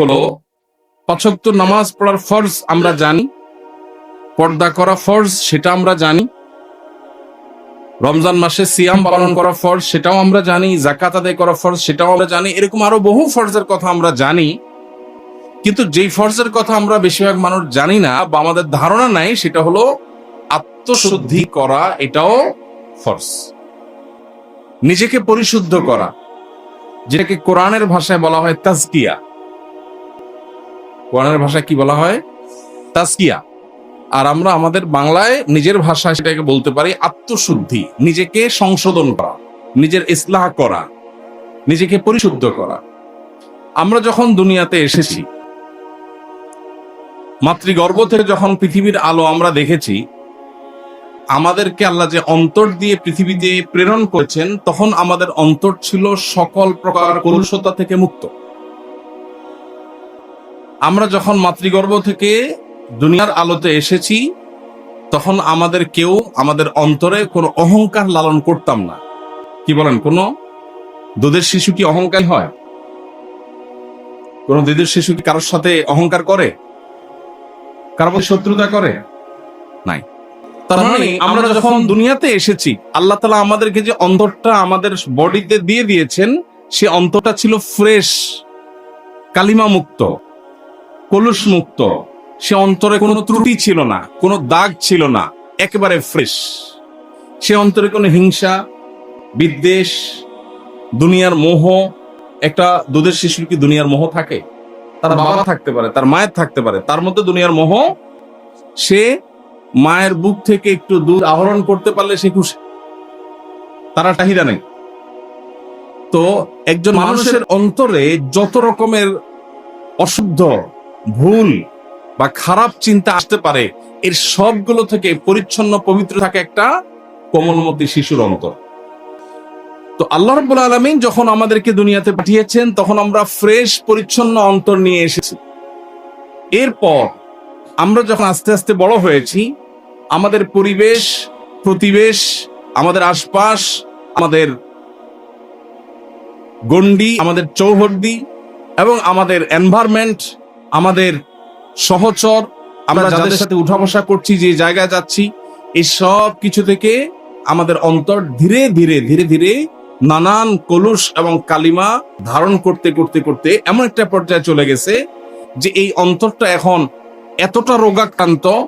হলো পাঁচক্ত নামাজ পড়ার ফরজ আমরা জানি, পর্দা করা ফরজ সেটা আমরা জানি, রমজান মাসে সিয়াম পালন করা ফরজ সেটাও আমরা জানি জাকাত আদায় করা ফরজ সেটাও আমরা জানি, এরকম আরও বহু ফরজের কথা আমরা জানি। কিন্তু যেই ফরজের কথা আমরা বেশিরভাগ মানুষ জানি না বা আমাদের ধারণা নাই, সেটা হলো আত্মশুদ্ধি করা এটাও ফরজ। নিজেকে পরিশুদ্ধ করা, যেটাকে কোরআনের ভাষায় বলা হয় তাজকিয়া। কোরআনের ভাষায় কি বলা হয়? তাজকিয়া। আর আমরা আমাদের বাংলায় নিজের ভাষায় সেটাকে বলতে পারি আত্মশুদ্ধি। নিজেকে সংশোধন করা, নিজের ইসলাহ করা, নিজেকে পরিশুদ্ধ করা। আমরা যখন দুনিয়াতে এসেছি, মাতৃগর্ভ থেকে যখন পৃথিবীর আলো আমরা দেখেছি, আমাদেরকে আল্লাহ যে অন্তর দিয়ে পৃথিবীতে প্রেরণ করেছেন, তখন আমাদের অন্তর ছিল সকল প্রকার কলুষতা থেকে মুক্ত। আমরা যখন মাতৃগর্ভ থেকে দুনিয়ার আলোতে এসেছি তখন আমাদের কেউ আমাদের অন্তরে কোনো অহংকার লালন করতাম না। কি বলেন কোন? দুধের শিশু কি অহংকার হয়? কোন দুধের শিশু কি কারোর সাথে অহংকার করে? কারোর শত্রুতা করে? নাই। তার মানে আমরা যখন দুনিয়াতে এসেছি আল্লাহ তালা আমাদেরকে যে অন্তরটা আমাদের বডিতে দিয়ে দিয়েছেন সে অন্তরটা ছিল ফ্রেশ কালিমা মুক্ত কলুষ মুক্ত। সে অন্তরে কোনো ত্রুটি ছিল না, কোনো দাগ ছিল না, একেবারে ফ্রেশ। সে অন্তরে কোনো হিংসা, বিদ্বেষ, দুনিয়ার মোহ, একটা দুধের শিশুর কি দুনিয়ার মোহ থাকে? তার বাবা থাকতে পারে, তার মায়ের থাকতে পারে, তার মধ্যে দুনিয়ার মোহ, সে মায়ের বুক থেকে একটু দুধ আহরণ করতে পারলে সে খুশি। তারা চাহিদা নেই। তো একজন মানুষের অন্তরে যত রকমের অশুদ্ধ ভুল বা খারাপ চিন্তা আসতে পারে, এর সবগুলো থেকে পরিচ্ছন্ন, পবিত্র থাকে একটা কোমলমতি শিশুর অন্তর। তো আল্লাহ রব্বুল আলমিন যখন আমাদেরকে দুনিয়াতে পাঠিয়েছেন, তখন আমরা ফ্রেশ পরিচ্ছন্ন অন্তর নিয়ে এসেছি। এরপর আমরা যখন আস্তে আস্তে বড় হয়েছি, আমাদের পরিবেশ, প্রতিবেশ, আমাদের আশপাশ, আমাদের গন্ডি আমাদের চৌহদ্দি এবং আমাদের এনভায়রনমেন্ট আমাদের সহচর আমরা যাদের সাথে উঠা বসা করছি যে জায়গায় যাচ্ছি এই সব কিছু থেকে আমাদের অন্তর ধীরে ধীরে ধীরে ধীরে নানান কলুষ এবং কালিমা ধারণ করতে করতে করতে এমন একটা পর্যায়ে চলে গেছে যে এই অন্তরটা এখন এতটা রোগাক্রান্ত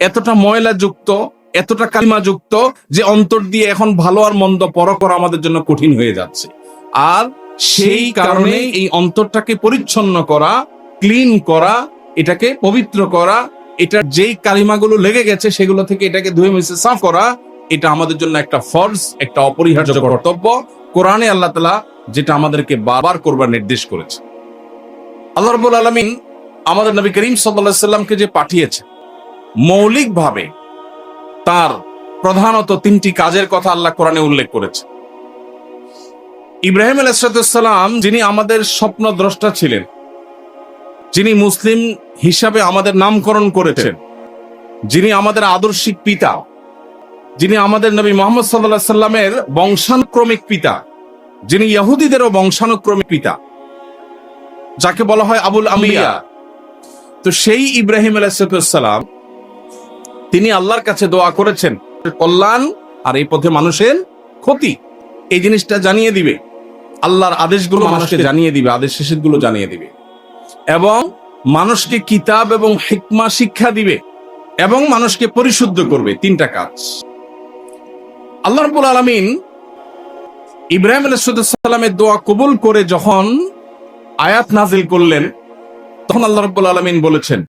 এতটা ময়লা যুক্ত এতটা কালিমা যুক্ত যে অন্তর দিয়ে এখন ভালো আর মন্দ পর করা আমাদের জন্য কঠিন হয়ে যাচ্ছে। আর সেই কারণে এই অন্তরটাকে পরিচ্ছন্ন করা ক্লিন করা এটাকে পবিত্র করা এটার যেই কালিমাগুলো লেগে গেছে সেগুলো থেকে এটাকে ধুয়ে মিশে সাফ করা এটা আমাদের জন্য একটা ফর্জ একটা অপরিহার্য কর্তব্য। কোরআনে আল্লাহ তালা যেটা আমাদেরকে বারবার করবার নির্দেশ করেছে। আল্লাহ রবুল আলমিন আমাদের নবী করিম সাল্লাহ সাল্লামকে যে পাঠিয়েছে মৌলিকভাবে তার প্রধানত তিনটি কাজের কথা আল্লাহ কোরআনে উল্লেখ করেছে। ইব্রাহিম আলাইসালাম যিনি আমাদের স্বপ্ন দ্রষ্টা ছিলেন যিনি মুসলিম হিসাবে আমাদের নামকরণ করেছেন যিনি আমাদের আদর্শিক পিতা যিনি আমাদের নবী মোহাম্মদ সাল্লাহ সাল্লামের বংশানুক্রমিক পিতা যিনি ইহুদিদেরও বংশানুক্রমিক পিতা যাকে বলা হয় আবুল আমিয়া তো সেই ইব্রাহিম আলাইসালাম তিনি আল্লাহর কাছে দোয়া করেছেন কল্যাণ আর এই পথে মানুষের ক্ষতি। এই জিনিসটা জানিয়ে দিবে। আল্লাহর আদেশগুলো মানুষকে জানিয়ে দিবে আদেশগুলো জানিয়ে দিবে। এবং মানুষকে কিতাব এবং হিকমা শিক্ষা দিবে এবং মানুষকে পরিশুদ্ধ করবে তিনটা কাজ। আল্লাহ রবুল আলমিন ইব্রাহিম আলসালামের দোয়া কবুল করে যখন আয়াত নাজিল করলেন, তখন আল্লাহ রব্বুল আলমিন বলেছেন